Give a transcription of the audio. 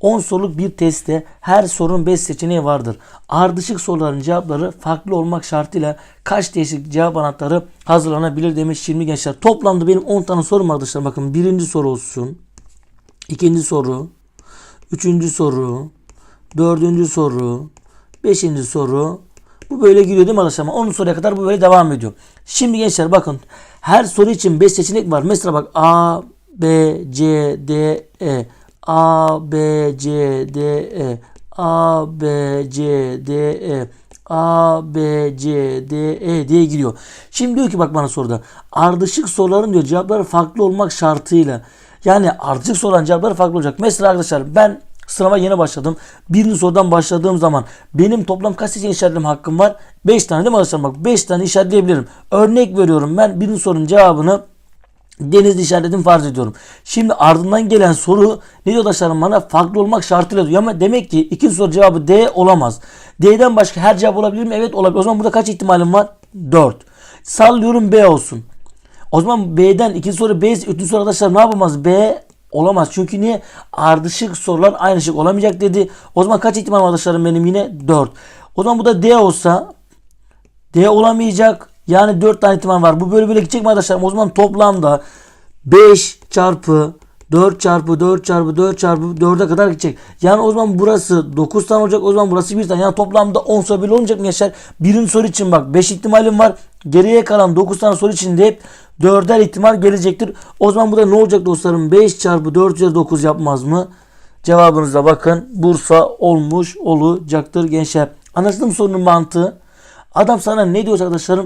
10 soruluk bir testte her sorunun 5 seçeneği vardır. Ardışık soruların cevapları farklı olmak şartıyla kaç değişik cevap anahtarı hazırlanabilir demiş şimdi gençler. Toplamda benim 10 tane sorum var arkadaşlar. Bakın birinci soru olsun. ikinci soru. Üçüncü soru. Dördüncü soru. Beşinci soru. Bu böyle gidiyor değil mi arkadaşlar? 10 soruya kadar bu böyle devam ediyor. Şimdi gençler bakın. Her soru için 5 seçenek var. Mesela bak A, B, C, D, E. A, B, C, D, E. A, B, C, D, E. A, B, C, D, E diye giriyor. Şimdi diyor ki bak bana soruda. Ardışık soruların diyor cevapları farklı olmak şartıyla. Yani ardışık soruların cevapları farklı olacak. Mesela arkadaşlar ben sınava yeni başladım. Birinci sorudan başladığım zaman benim toplam kaç seçenek işaretleme hakkım var? 5 tane değil mi arkadaşlar? Bak 5 tane işaretleyebilirim. Örnek veriyorum ben birinci sorunun cevabını Denizli işaretledim farz ediyorum. Şimdi ardından gelen soru ne diyor arkadaşlarım bana? Farklı olmak şartıyla diyor. Ama demek ki ikinci soru cevabı D olamaz. D'den başka her cevap olabilir mi? Evet olabilir. O zaman burada kaç ihtimalim var? 4. Sallıyorum B olsun. O zaman B'den ikinci soru B üçüncü soru arkadaşlar ne yapamaz? B olamaz. Çünkü niye? Ardışık sorular aynı şık olamayacak dedi. O zaman kaç ihtimal arkadaşlarım benim yine? 4. O zaman bu da D olsa D olamayacak. Yani 4 tane ihtimal var. Bu böyle böyle gidecek mi arkadaşlar? O zaman toplamda 5 çarpı 4 çarpı 4 çarpı 4 çarpı 4'e kadar gidecek. Yani o zaman burası 9 tane olacak. O zaman burası 1 tane. Yani toplamda 10 soru böyle olmayacak mı gençler? Birinci soru için bak 5 ihtimalim var. Geriye kalan 9 tane soru için de hep 4'er ihtimal gelecektir. O zaman burada ne olacak dostlarım? 5 çarpı 4 üzeri 9 yapmaz mı? Cevabınıza bakın. Bursa olmuş olacaktır gençler. Anlaşıldı mı sorunun mantığı? Adam sana ne diyor arkadaşlarım?